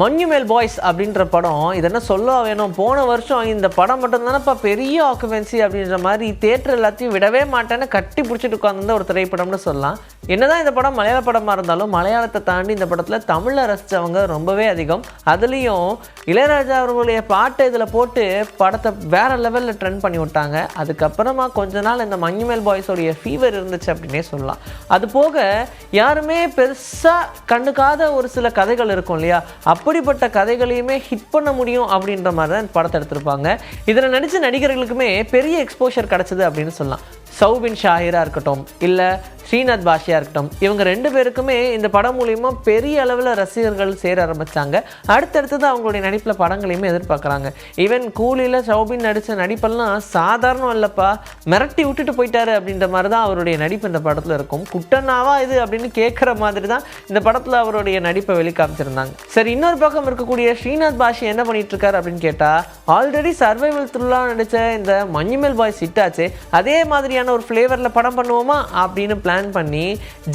மன்யுமேல் boys அப்படின்ற படம் இது என்ன சொல்ல வேணும்? போன வருஷம் இந்த படம் மட்டும் தானேப்பா பெரிய ஆக்குபென்சி அப்படின்ற மாதிரி தேட்டர் எல்லாத்தையும் விடவே மாட்டேன்னு கட்டி பிடிச்சிட்டு உட்காந்துருந்த ஒரு திரைப்படம்னு சொல்லலாம். என்னதான் இந்த படம் மலையாள படமாக இருந்தாலும் மலையாளத்தை தாண்டி இந்த படத்தில் தமிழை ரசித்தவங்க ரொம்பவே அதிகம். அதுலேயும் இளையராஜா அவர்களுடைய பாட்டை இதில் போட்டு படத்தை வேற லெவலில் ட்ரெண்ட் பண்ணி விட்டாங்க. அதுக்கப்புறமா கொஞ்ச நாள் இந்த மஞ்சுமேல் பாய்ஸோடைய ஃபீவர் இருந்துச்சு அப்படின்னே சொல்லலாம். அது போக யாருமே பெருசாக கண்டுக்காத ஒரு சில கதைகள் இருக்கும் இல்லையா? அப்போ அப்படிப்பட்ட கதைகளையுமே ஹிட் பண்ண முடியும் அப்படின்ற மாதிரி தான் படத்தை எடுத்திருப்பாங்க. இதில் நடித்த நடிகர்களுக்குமே பெரிய எக்ஸ்போஷர் கிடச்சிது அப்படின்னு சொல்லலாம். சௌபின் ஷாஹிரா இருக்கட்டும் இல்லை ஸ்ரீநாத் பாஷியா இருக்கட்டும். இவங்க ரெண்டு பேருக்குமே இந்த படம் மூலியமா பெரிய அளவில் ரசிகர்கள் சேர ஆரம்பிச்சாங்க. அடுத்தடுத்தது அவங்களுடைய நடிப்பில் படங்களையுமே எதிர்பார்க்குறாங்க. ஈவன் கூலியில் சௌபின் நடித்த நடிப்பெல்லாம் சாதாரணம் இல்லைப்பா மிரட்டி விட்டுட்டு போயிட்டாரு அப்படின்ற மாதிரி தான் அவருடைய நடிப்பு இந்த படத்தில் இருக்கும். குட்டனாவா இது அப்படின்னு கேட்குற மாதிரி தான் இந்த படத்தில் அவருடைய நடிப்பை வெளிக்காமிச்சிருந்தாங்க. சரி இன்னொரு பக்கம் இருக்கக்கூடிய ஸ்ரீநாத் பாஷி என்ன பண்ணிட்டு இருக்காரு அப்படின்னு கேட்டால் ஆல்ரெடி சர்வைவல் த்ரில்லாக நடித்த இந்த மஞ்சுமெல் பாய்ஸ் சிட்டாச்சு அதே மாதிரியான ஒரு ஃப்ளேவரில் படம் பண்ணுவோமா? அப்படின்னு பிளான் பிளான் பண்ணி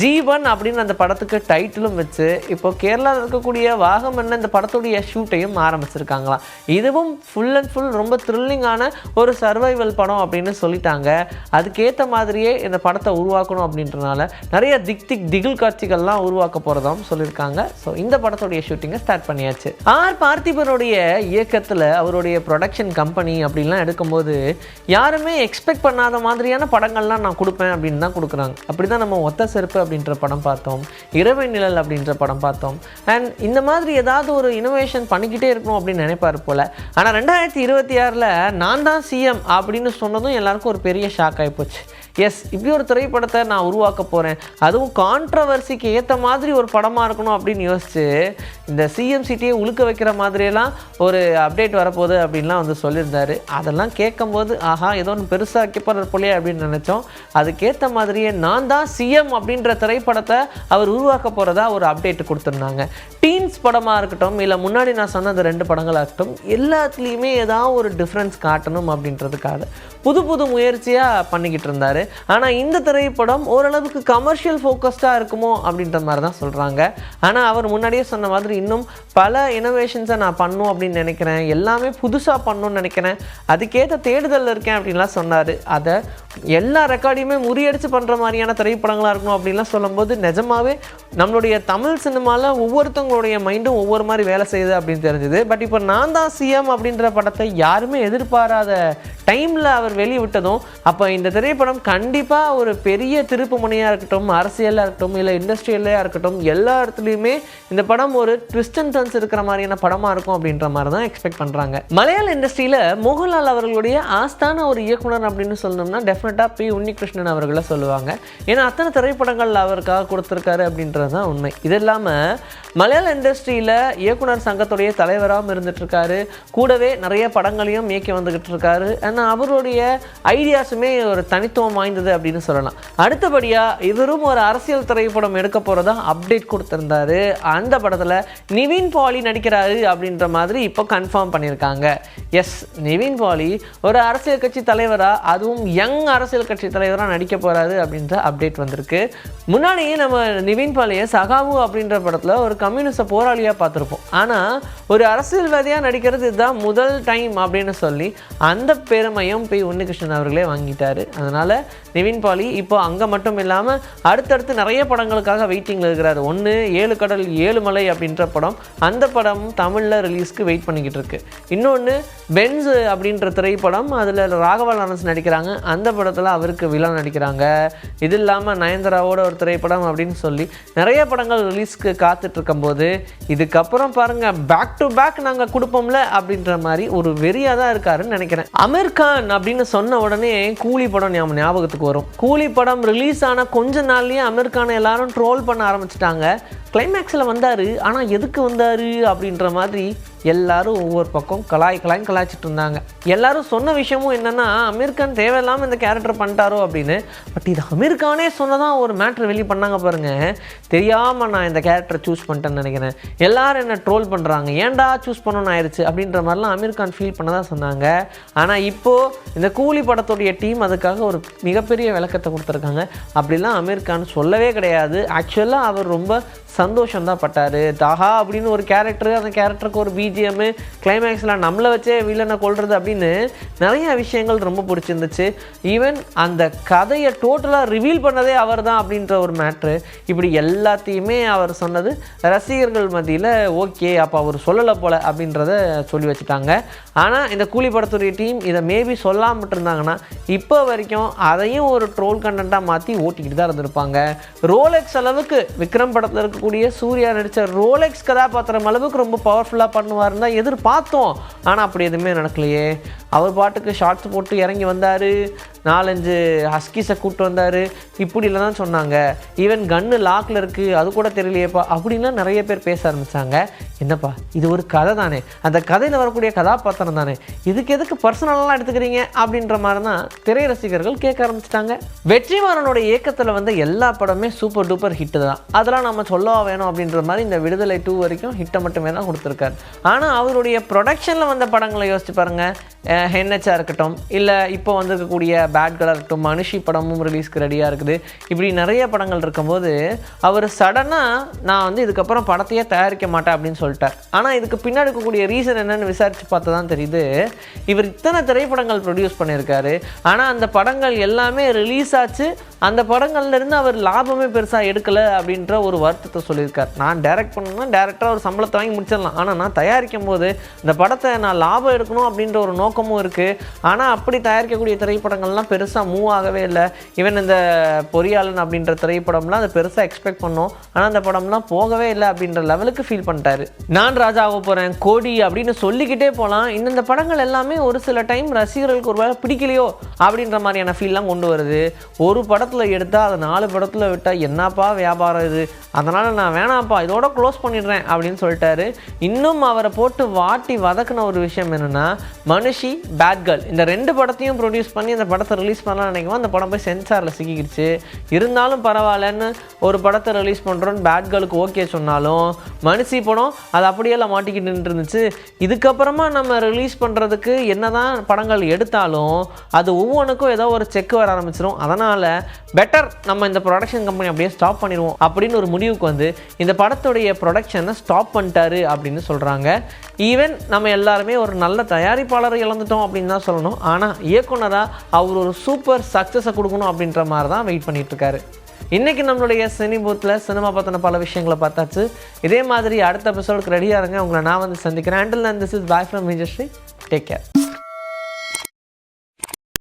ஜீவன் அப்படின்னு அந்த படத்துக்கு டைட்டிலும் வச்சு இப்போ கேரளாவில் இருக்கக்கூடிய வாகம் என்ன இந்த படத்துடைய ஷூட்டையும் ஆரம்பிச்சிருக்காங்களாம் இதுவும் ஃபுல் அண்ட் ஃபுல் ரொம்ப த்ரில்லிங்கான ஒரு சர்வைவல் படம் அப்படின்னு சொல்லிட்டாங்க. அதுக்கேற்ற மாதிரியே இந்த படத்தை உருவாக்கணும் அப்படின்றனால நிறைய திக் திக் திகில் காட்சிகள்லாம் உருவாக்க போகிறதாவும் சொல்லியிருக்காங்க. ஸோ இந்த படத்துடைய ஷூட்டிங்கை ஸ்டார்ட் பண்ணியாச்சு. ஆர் பார்த்திபனுடைய இயக்கத்தில் அவருடைய ப்ரொடக்ஷன் கம்பெனி அப்படின்லாம் எடுக்கும்போது யாருமே எக்ஸ்பெக்ட் பண்ணாத மாதிரியான படங்கள்லாம் நான் கொடுப்பேன் அப்படின்னு தான் கொடுக்குறாங்க. அப்படி தான் நம்ம ஒத்த செருப்பு அப்படின்ற படம் பார்த்தோம். இரவை நிழல் அப்படின்ற படம் பார்த்தோம். அண்ட் இந்த மாதிரி ஏதாவது ஒரு இனோவேஷன் பண்ணிக்கிட்டே இருக்கணும் அப்படின்னு நினைப்பாரு போல. ஆனால் ரெண்டாயிரத்தி இருபத்தி ஆறில் நான் தான் சிஎம் அப்படின்னு சொன்னதும் எல்லாருக்கும் ஒரு பெரிய ஷாக் ஆகிப்போச்சு எஸ் இப்படி ஒரு திரைப்படத்தை நான் உருவாக்க போகிறேன் அதுவும் கான்ட்ரவர்சிக்கு ஏற்ற மாதிரி ஒரு படமாக இருக்கணும் அப்படின்னு யோசிச்சு இந்த சிஎம் சிட்டியை உழுக்க வைக்கிற மாதிரியெல்லாம் ஒரு அப்டேட் வரப்போகுது அப்படின்லாம் வந்து சொல்லியிருந்தார். அதெல்லாம் கேட்கும்போது ஆஹா ஏதோ ஒன்று பெருசாக கிப்பர் போலே அப்படின்னு நினச்சோம். அதுக்கேற்ற மாதிரியே நான் தான் சிஎம் அப்படின்ற திரைப்படத்தை அவர் உருவாக்க போகிறதா ஒரு அப்டேட் கொடுத்துருந்தாங்க. டீன்ஸ் படமாக இருக்கட்டும் இல்லை முன்னாடி நான் சொன்ன அந்த ரெண்டு படங்களாக இருக்கட்டும் எல்லாத்துலேயுமே ஏதாவது ஒரு டிஃப்ரென்ஸ் காட்டணும் அப்படின்றதுக்காக புது புது முயற்சியாக பண்ணிக்கிட்டு இருந்தார். ஆனால் இந்த திரைப்படம் ஓரளவுக்கு கமர்ஷியல் ஃபோக்கஸ்டாக இருக்குமோ அப்படின்ற மாதிரி தான் சொல்கிறாங்க ஆனால் அவர் முன்னாடியே சொன்ன மாதிரி இன்னும் பல இனோவேஷன்ஸை நான் பண்ணும் அப்படின்னு நினைக்கிறேன். எல்லாமே புதுசாக பண்ணணும்னு நினைக்கிறேன். அதுக்கேற்ற தேடுதலில் இருக்கேன் அப்படின்லாம் சொன்னார். அதை எல்லா ரெக்கார்டையுமே முறியடிச்சு பண்ணுற மாதிரியான திரைப்படங்களாக இருக்கணும் அப்படின்லாம் சொல்லும்போது நிஜமாவே நம்மளுடைய தமிழ் சினிமாவில் ஒவ்வொருத்தவங்களுடைய மைண்டும் ஒவ்வொரு மாதிரி வேலை செய்யுது அப்படின்னு தெரிஞ்சுது. பட் இப்போ நான் தான் சிஎம் அப்படின்ற படத்தை யாருமே எதிர்பாராத டைமில் அவர் வெளியே விட்டதும் அப்போ இந்த திரைப்படம் கண்டிப்பாக ஒரு பெரிய திருப்பு முனையாக இருக்கட்டும் அரசியலாக இருக்கட்டும் இல்லை இண்டஸ்ட்ரியலாக இருக்கட்டும் எல்லா இடத்துலையுமே இந்த படம் ஒரு ட்விஸ்ட் அண்ட் டர்ன்ஸ் இருக்கிற மாதிரியான படமாக இருக்கும் அப்படின்ற மாதிரி தான் எக்ஸ்பெக்ட் பண்ணுறாங்க மலையாள இண்டஸ்ட்ரியில் மோகன்லால் அவர்களுடைய ஆஸ்தான ஒரு இயக்குனர் அப்படின்னு சொல்லணும்னா டெஃபினட்டாக பி. உன்னிகிருஷ்ணன் அவர்களை சொல்லுவாங்க. ஏன்னா அத்தனை திரைப்படங்கள் அவருக்காக கொடுத்துருக்காரு அப்படின்றது தான் உண்மை. இது இல்லாமல் மலையாள இண்டஸ்ட்ரியில் இயக்குனர் சங்கத்துடைய தலைவராகவும் இருந்துட்டுருக்காரு கூடவே நிறைய படங்களையும் இயக்கி வந்துக்கிட்டு இருக்காரு. ஆனால் அவருடைய ஐடியாஸுமே ஒரு தனித்துவம் வாய்ந்தது அப்படின்னு சொல்லலாம். அடுத்தபடியாக இவரும் ஒரு அரசியல் திரைப்படம் எடுக்க போகிறதா அப்டேட் கொடுத்துருந்தாரு. அந்த படத்தில் நிவின் பாலி நடிக்கிறாரு அப்படின்ற மாதிரி இப்போ கன்ஃபார்ம் பண்ணியிருக்காங்க. எஸ் நிவின் பாலி ஒரு அரசியல் கட்சி தலைவராக அதுவும் யங் அரசியல் கட்சி தலைவராக நடிக்க போகிறாரு அப்படின்ற அப்டேட் வந்திருக்கு. முன்னாடியே நம்ம நிவின் பாலியை சகாவு அப்படின்ற படத்தில் ஒரு கம்யூனிஸ்ட போராளியாக பார்த்துருப்போம். ஆனால் ஒரு அரசியல்வாதியாக நடிக்கிறது இதுதான் முதல் டைம் அப்படின்னு சொல்லி அந்த மையம் பி. உன்னிகிருஷ்ணன் அவர்களே வாங்கிட்டார். அதனால் நிவின் பாலி இப்போ அங்கே மட்டும் இல்லாமல் அடுத்தடுத்து நிறைய படங்களுக்காக வெயிட்டிங்கில் இருக்கிறார். ஒன்று ஏழு கடல் ஏழு மலை அப்படின்ற படம். அந்த படம் தமிழில் ரிலீஸ்க்கு வெயிட் பண்ணிக்கிட்டு இருக்கு. இன்னொன்று பென்ஸ் அப்படின்ற திரைப்படம் அதில் ராகவா லாரன்ஸ் நடிக்கிறாங்க. அந்த படத்தில் அவருக்கு விழா நடிக்கிறாங்க. இது இல்லாமல் நயன்தாராவோட ஒரு திரைப்படம் அப்படின்னு சொல்லி நிறைய படங்கள் ரிலீஸ்க்கு காத்துட்ருக்கும்போது இதுக்கப்புறம் பாருங்கள் பேக் டு பேக் நாங்கள் கொடுப்போம்ல அப்படின்ற மாதிரி ஒரு வெறியாக தான் இருக்காருன்னு நினைக்கிறேன். அமீர் கான் அப்படின்னு சொன்ன உடனே கூலி படம் ஞாபகத்துக்கு வரும். கூலி படம் ரிலீஸ் ஆன கொஞ்ச நாள்லயே அமீர் கானை எல்லாரும் ட்ரோல் பண்ண ஆரம்பிச்சிட்டாங்க. கிளைமேக்ஸில் வந்தார் ஆனால் எதுக்கு வந்தார் அப்படின்ற மாதிரி எல்லாரும் ஒவ்வொரு பக்கம் கலாய் கலாய் கலாய்ச்சிட்டு இருந்தாங்க. எல்லாரும் சொன்ன விஷயமும் என்னென்னா அமீர்கான் தேவையில்லாமல் இந்த கேரக்டர் பண்ணிட்டாரோ அப்படின்னு. பட் இது அமீர்கானே சொன்னதான் ஒரு மேட்ரு வெளியே பண்ணாங்க பாருங்கள் தெரியாமல் நான் இந்த கேரக்டரை சூஸ் பண்ணிட்டேன்னு நினைக்கிறேன். எல்லாரும் என்ன ட்ரோல் பண்ணுறாங்க ஏன்டா சூஸ் பண்ணணும்னு ஆயிடுச்சு அப்படின்ற மாதிரிலாம் அமீர் கான் ஃபீல் தான் சொன்னாங்க. ஆனால் இப்போது இந்த கூலி படத்துடைய டீம் அதுக்காக ஒரு மிகப்பெரிய விளக்கத்தை கொடுத்துருக்காங்க. அப்படிலாம் அமீர்கான் சொல்லவே கிடையாது. ஆக்சுவலாக அவர் ரொம்ப சந்தோஷம் தான் பட்டார். தாஹா அப்படின்னு ஒரு கேரக்டர் அந்த கேரக்டருக்கு ஒரு பிஜிஎம்மு கிளைமேக்ஸில் நம்மளை வச்சே வில்லனை கொள்வது அப்படின்னு நிறைய விஷயங்கள் ரொம்ப பிடிச்சிருந்துச்சு. ஈவன் அந்த கதையை டோட்டலாக ரிவீல் பண்ணதே அவர் தான் அப்படின்ற ஒரு மேட்ரு இப்படி எல்லாத்தையுமே அவர் சொன்னது ரசிகர்கள் மத்தியில் ஓகே அப்போ அவர் சொல்லலை போல அப்படின்றத சொல்லி வச்சுட்டாங்க. ஆனால் இந்த கூலி படத்துடைய டீம் இதை மேபி சொல்லாமல் இருந்தாங்கன்னா இப்போ வரைக்கும் அதையும் ஒரு ட்ரோல் கண்டென்ட்டாக மாற்றி ஓட்டிக்கிட்டு தான் இருந்திருப்பாங்க. ரோலெக்ஸ் அளவுக்கு விக்ரம் படத்தில் இருக்கக்கூடிய சூர்யா நடித்த ரோலெக்ஸ் கதாபாத்திரம் அளவுக்கு ரொம்ப பவர்ஃபுல்லாக பண்ணுவார் தான் எதிர்பார்த்தோம். ஆனால் அப்படி எதுவுமே நடக்கலையே. அவர் பாட்டுக்கு ஷார்ட்ஸ் போட்டு இறங்கி வந்தார். நாலஞ்சு ஹஸ்கிஸை கூப்பிட்டு வந்தார். இப்படிலாம் தான் சொன்னாங்க. ஈவன் கன்று லாக்கில் இருக்குது அது கூட தெரியலையேப்பா. அப்படின்லாம் நிறைய பேர் பேச ஆரம்பித்தாங்க என்னப்பா? இது ஒரு கதை தானே? அந்த கதையில் வரக்கூடிய கதாபாத்திரம் தானே? இதுக்கு எதுக்கு பர்சனலாக எடுத்துக்கிறீங்க? அப்படின்ற மாதிரி தான் திரை ரசிகர்கள் கேட்க ஆரம்பிச்சிட்டாங்க. வெற்றிமாறனோட இயக்கத்தில் வந்த எல்லா படமே சூப்பர் டூப்பர் ஹிட்டு தான். அதெல்லாம் நம்ம சொல்லவா வேணும் அப்படின்ற மாதிரி இந்த விடுதலை டூ வரைக்கும் ஹிட்டை மட்டுமே தான் கொடுத்துருக்காரு. ஆனால் அவருடைய ப்ரொடக்ஷனில் வந்த படங்களை யோசிச்சு பாருங்கள் ஹென்ஹெச்ஆ இருக்கட்டும் இல்லை இப்போ வந்திருக்கக்கூடிய பேட்களாக இருக்கட்டும் மனுஷி படமும் ரிலீஸ்க்கு ரெடியாக இருக்குது. இப்படி நிறைய படங்கள் இருக்கும்போது அவர் சடனாக நான் வந்து இதுக்கப்புறம் படத்தையே தயாரிக்க மாட்டேன் அப்படின்னு சொல்லிட்டார். ஆனால் இதுக்கு பின்னாடி இருக்கக்கூடிய ரீசன் என்னன்னு விசாரித்து பார்த்து தான் தெரியுது. இவர் இத்தனை திரைப்படங்கள் ப்ரொடியூஸ் பண்ணியிருக்காரு. ஆனால் அந்த படங்கள் எல்லாமே ரிலீஸ் ஆச்சு. அந்த படங்கள்லேருந்து அவர் லாபமே பெருசாக எடுக்கலை அப்படின்ற ஒரு வருத்தத்தை சொல்லியிருக்கார். நான் டைரக்ட் பண்ணணும்னா டேரெக்டாக ஒரு சம்பளத்தை வாங்கி முடிச்சிடலாம். ஆனால் நான் தயாரிக்கும் போது இந்த படத்தை நான் லாபம் எடுக்கணும் அப்படின்ற ஒரு நோக்கமும் இருக்குது ஆனால் அப்படி தயாரிக்கக்கூடிய திரைப்படங்கள்லாம் பெருசாக மூவ் ஆகவே இல்லை. ஈவன் இந்த பொறியாளன் அப்படின்ற திரைப்படம்லாம் அதை பெருசாக எக்ஸ்பெக்ட் பண்ணோம். ஆனால் அந்த படம்லாம் போகவே இல்லை அப்படின்ற லெவலுக்கு ஃபீல் பண்ணிட்டாரு. நான் ராஜாக போகிறேன் கோடி அப்படின்னு சொல்லிக்கிட்டே போகலாம் இந்தந்த இந்த படங்கள் எல்லாமே ஒரு சில டைம் ரசிகர்களுக்கு ஒருவேளை பிடிக்கலையோ அப்படின்ற மாதிரியான ஃபீல்லாம் கொண்டு வருது. ஒரு படத்தில் எடுத்தால் அதை நாலு படத்தில் விட்டால் என்னப்பா வியாபாரம் இது? அதனால் நான் வேணாம்ப்பா இதோட க்ளோஸ் பண்ணிடுறேன் அப்படின்னு சொல்லிட்டாரு. இன்னும் அவரை போட்டு வாட்டி வதக்குன ஒரு விஷயம் என்னென்னா மனுஷி பேட் கேர்ள் இந்த ரெண்டு படத்தையும் ப்ரொடியூஸ் பண்ணி அந்த படத்தை ரிலீஸ் பண்ணலாம் நினைக்கும் அந்த படம் போய் சென்சாரில் சிக்கிக்கிடுச்சு. இருந்தாலும் பரவாயில்லன்னு ஒரு படத்தை ரிலீஸ் பண்ணுறோன்னு பேட் கேர்ளுக்கு ஓகே சொன்னாலும் மனுஷி படம் அது அப்படியெல்லாம் மாட்டிக்கிட்டு இருந்துச்சு இதுக்கப்புறமா நம்ம ரிலீஸ் பண்ணுறதுக்கு என்ன தான் படங்கள் எடுத்தாலும் அது ஒவ்வொன்றுக்கும் ஏதோ ஒரு செக் வர ஆரம்பிச்சிடும் அதனால் பெட்டர் நம்ம இந்த ப்ரொடக்ஷன் கம்பெனி அப்படியே ஸ்டாப் பண்ணிடுவோம் அப்படின்னு ஒரு முடிவுக்கு வந்து இந்த படத்துடைய ப்ரொடக்ஷனை ஸ்டாப் பண்ணிட்டாரு அப்படின்னு சொல்கிறாங்க ஈவன் நம்ம எல்லாருமே ஒரு நல்ல தயாரிப்பாளரை இழந்துட்டோம் அப்படின்னு தான் சொல்லணும். ஆனால் இயக்குனராக அவர் ஒரு சூப்பர் சக்ஸஸை கொடுக்கணும் அப்படின்ற மாதிரி தான் வெயிட் பண்ணிகிட்ருக்காரு இன்றைக்கி நம்மளுடைய சினி பூத்தில் சினிமா பற்றின பல விஷயங்களை பார்த்தாச்சு. இதே மாதிரி அடுத்த எபிசோடுக்கு ரெடியாக இருங்க. உங்களை நான் வந்து சந்திக்கிறேன். Until this is bye from Vijayasri take care